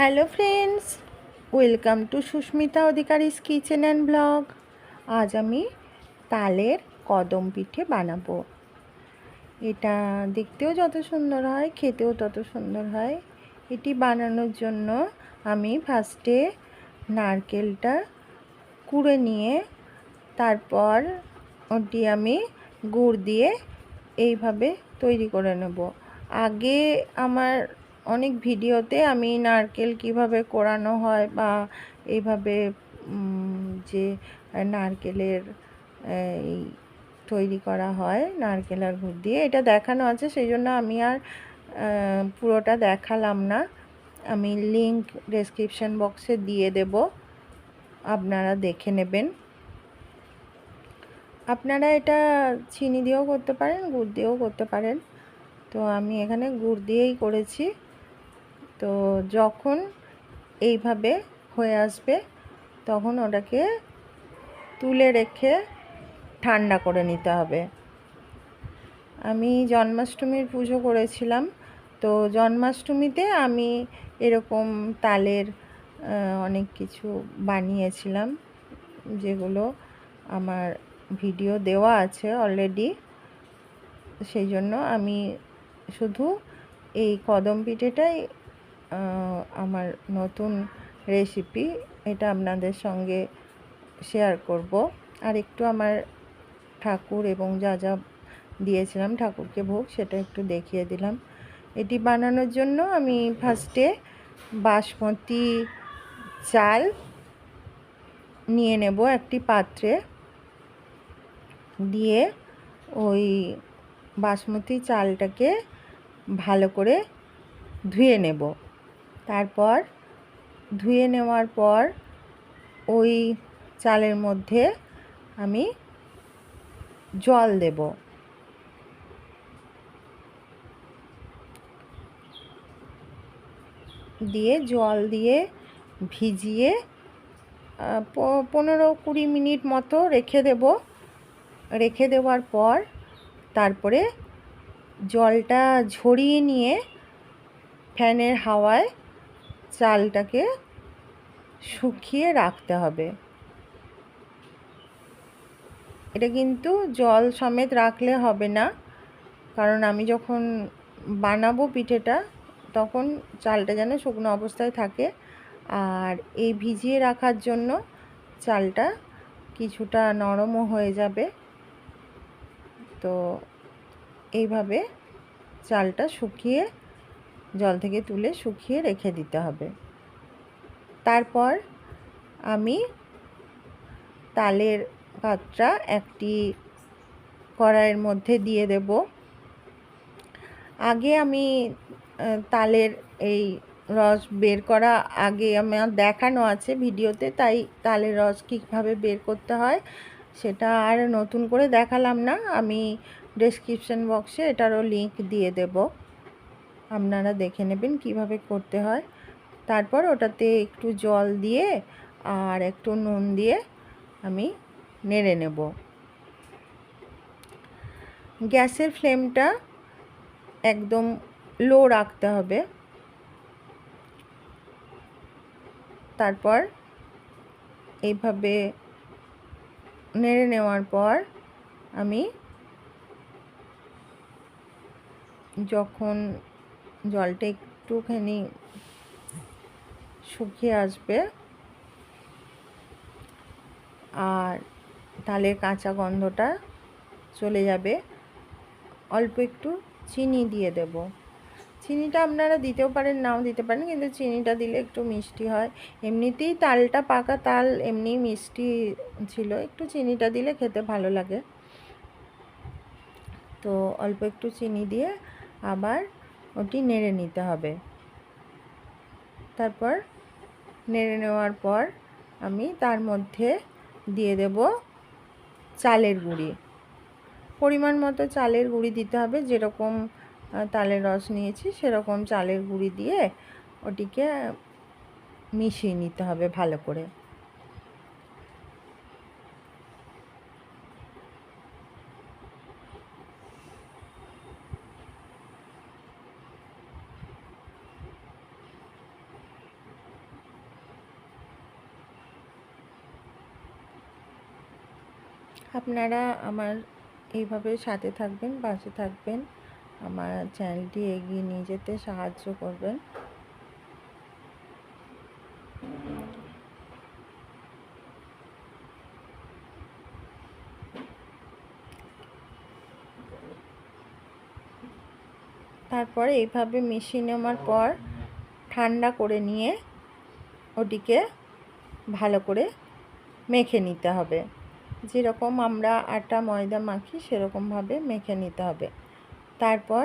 Hello friends, welcome to Susmita Adhikari's kitchen and blog. আজ আমি তালের কদম পিঠে বানাবো। এটা দেখতেও যত সুন্দর হয়, খেতেও তত সুন্দর হয়। এটি বানানোর জন্য আমি ফার্স্টে নারকেলটা কুড়ে নিয়ে, তারপর ওটি আমি গুড় দিয়ে এইভাবে তৈরি করে নেব। আগে আমার অনেক ভিডিওতে আমি নারকেল কীভাবে কোরানো হয় বা এইভাবে যে নারকেলের এই তৈরি করা হয়, নারকেল আর গুড় দিয়ে, এটা দেখানো আছে সেই জন্য আমি আর পুরোটা দেখালাম না। আমি লিংক ডেসক্রিপশন বক্সে দিয়ে দেব, আপনারা দেখে নেবেন। আপনারা এটা চিনি দিয়েও করতে পারেন, গুড় দিয়েও করতে পারেন। তো আমি এখানে গুড় দিয়েই করেছি। তো যখন এইভাবে হয়ে আসবে, তখন ওটাকে তুলে রেখে ঠান্ডা করে নিতে হবে। আমি জন্মাষ্টমীর পুজো করেছিলাম, তো জন্মাষ্টমীতে আমি এরকম তালের অনেক কিছু বানিয়েছিলাম, যেগুলো আমার ভিডিও দেওয়া আছে অলরেডি। সেই জন্য আমি শুধু এই কদম পিঠেটাই আমার নতুন রেসিপি এটা আপনাদের সঙ্গে শেয়ার করব। আর একটু আমার ঠাকুর এবং যা যা দিয়েছিলাম, ঠাকুরকে ভোগ, সেটা একটু দেখিয়ে দিলাম। এটি বানানোর জন্য আমি ফার্স্টে বাসমতি চাল নিয়ে নেব একটি পাত্রে। দিয়ে ওই বাসমতি চালটাকে ভালো করে ধুয়ে নেব। তারপর ধুয়ে নেওয়ার পর ওই চালের মধ্যে আমি জল দেব। দিয়ে জল দিয়ে ভিজিয়ে পনেরো কুড়ি মিনিট মতো রেখে দেব। রেখে দেওয়ার পর তারপরে জলটা ঝরিয়ে নিয়ে ফ্যানের হাওয়ায় চালটাকে শুকিয়ে রাখতে হবে। এটা কিন্তু জল সমেত রাখলে হবে না, কারণ আমি যখন বানাবো পিঠেটা, তখন চালটা যেন শুকনো অবস্থায় থাকে। আর এই ভিজিয়ে রাখার জন্য চালটা কিছুটা নরমও হয়ে যাবে। তো এইভাবে চালটা শুকিয়ে জল থেকে তুলে শুকিয়ে রেখে দিতে হবে। তারপর আমি তালের পাত্রা একটি কড়াইয়ের মধ্যে দিয়ে দেব। আগে আমি তালের এই রস বের করা আগে আমার দেখানো আছে ভিডিওতে, তাই তালের রস কীভাবে বের করতে হয় সেটা আর নতুন করে দেখালাম না। আমি ডেসক্রিপশন বক্সে এটারও লিংক দিয়ে দেব। আপনারা দেখে নেবেন কীভাবে করতে হয়। তারপর ওটাতে একটু জল দিয়ে আর একটু নুন দিয়ে আমি নেড়ে নেব। গ্যাসের ফ্লেমটা একদম লো রাখতে হবে। তারপর এইভাবে নেড়ে নেওয়ার পর আমি যখন জলটা একটুখানি শুকিয়ে আসবে। আর তালের কাঁচা গন্ধটা চলে যাবে। অল্প একটু চিনি দিয়ে দেব। চিনিটা আপনারা দিতেও পারেন, নাও দিতে পারেন, কিন্তু চিনিটা দিলে একটু মিষ্টি হয়। এমনিতেই তালটা পাকা তাল, এমনি মিষ্টি ছিল। একটু চিনিটা দিলে খেতে ভালো লাগে। তো অল্প একটু চিনি দিয়ে আবার ওটি নেড়ে নিতে হবে। তারপর নেড়ে নেওয়ার পর আমি তার মধ্যে দিয়ে দেব চালের গুঁড়ি। পরিমাণ মতো চালের গুঁড়ি দিতে হবে, যেরকম তালের রস নিয়েছি সেরকম চালের গুঁড়ি দিয়ে ওটিকে মিশিয়ে নিতে হবে ভালো করে। আপনারা আমার এইভাবে সাথে থাকবেন, পাশে থাকবেন। আমার চ্যানেলটি এগিয়ে নিয়ে যেতে সাহায্য করবেন। তারপরে এইভাবে মিশিয়ে নেওয়ার পর ঠান্ডা করে নিয়ে ওটিকে ভালো করে মেখে নিতে হবে। যেরকম আমরা আটা, ময়দা মাখি, সেরকমভাবে মেখে নিতে হবে। তারপর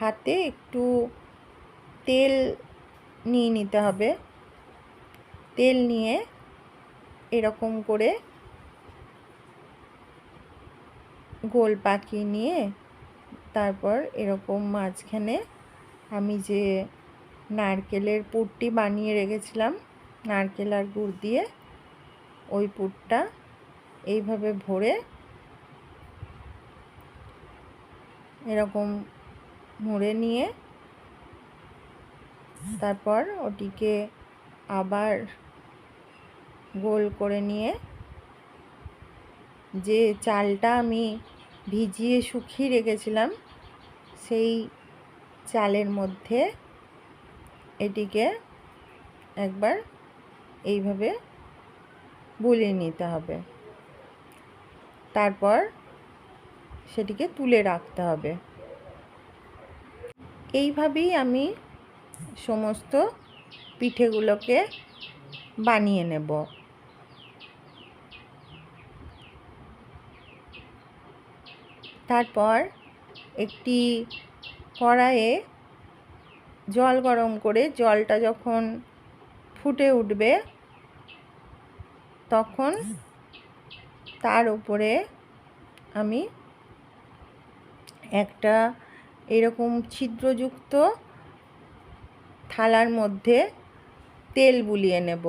হাতে একটু তেল নিয়ে নিতে হবে। তেল নিয়ে এরকম করে গোল পাকিয়ে নিয়ে তারপর এরকম মাঝখানে আমি যে নারকেলের পুরটি বানিয়ে রেখেছিলাম, নারকেল আর গুড় দিয়ে, ওই পুরটা এইভাবে ভরে এরকম মুড়ে নিয়ে তারপর ওটিকে আবার গোল করে নিয়ে যে চালটা আমি ভিজিয়ে শুকিয়ে রেখেছিলাম, সেই চালের মধ্যে এটিকে একবার এইভাবে বুলিয়ে নিতে হবে। তারপর সেটিকে তুলে রাখতে হবে। এইভাবেই আমি সমস্ত পিঠেগুলোকে বানিয়ে নেব। তারপর একটি কড়াইয়ে জল গরম করে জলটা যখন ফুটে উঠবে, তখন তার উপরে আমি একটা এরকম ছিদ্রযুক্ত থালার মধ্যে তেল বুলিয়ে নেব।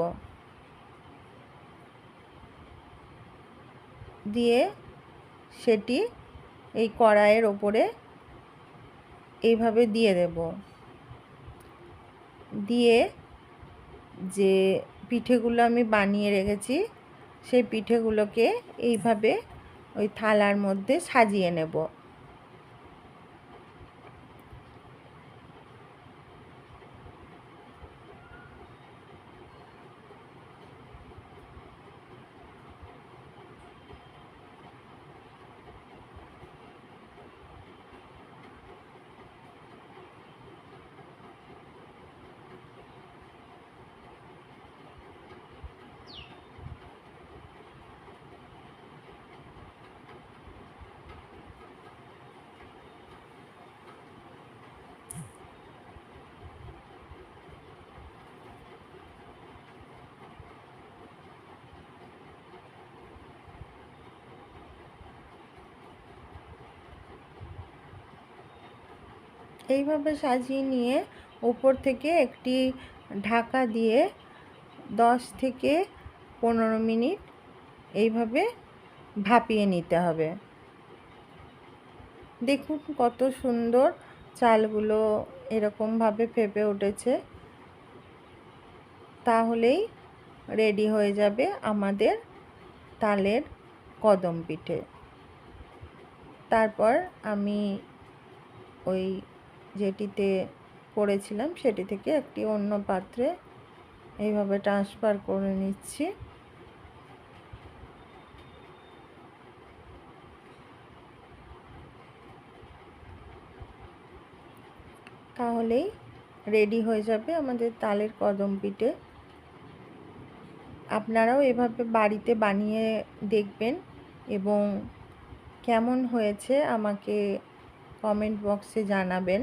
দিয়ে সেটি এই কড়াইয়ের ওপরে এইভাবে দিয়ে দেব। দিয়ে যে পিঠেগুলো আমি বানিয়ে রেখেছি সেই পিঠেগুলোকে এইভাবে ওই থালার মধ্যে সাজিয়ে নেব। এইভাবে সাজিয়ে নিয়ে ওপর থেকে একটি ঢাকা দিয়ে দশ থেকে পনেরো মিনিট এইভাবে ভাপিয়ে নিতে হবে। দেখুন কত সুন্দর চালগুলো এরকমভাবে ফেপে উঠেছে। তাহলেই রেডি হয়ে যাবে আমাদের তালের কদম পিঠে। তারপর আমি ওই যেটিতে করেছিলাম সেটি থেকে একটি অন্য পাত্রে এইভাবে ট্রান্সফার করে নিচ্ছি। তাহলেই রেডি হয়ে যাবে আমাদের তালের কদম পিঠে। আপনারাও এভাবে বাড়িতে বানিয়ে দেখবেন এবং কেমন হয়েছে আমাকে কমেন্ট বক্সে জানাবেন।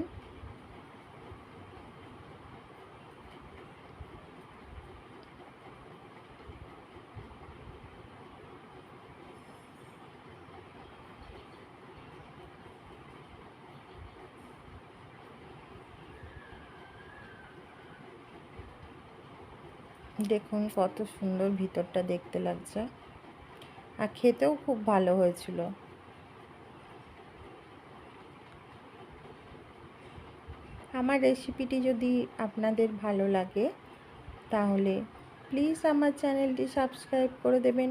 দেখুন, কত সুন্দর ভিতরটা দেখতে লাগছে। আর খেতেও খুব ভালো হয়েছিল। আমার রেসিপিটি যদি আপনাদের ভালো লাগে, তাহলে প্লিজ আমার চ্যানেলটি সাবস্ক্রাইব করে দেবেন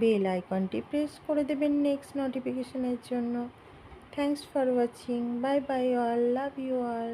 বেল আইকনটি প্রেস করে দেবেন নেক্সট নোটিফিকেশনের জন্য। Thanks for watching bye bye all love you all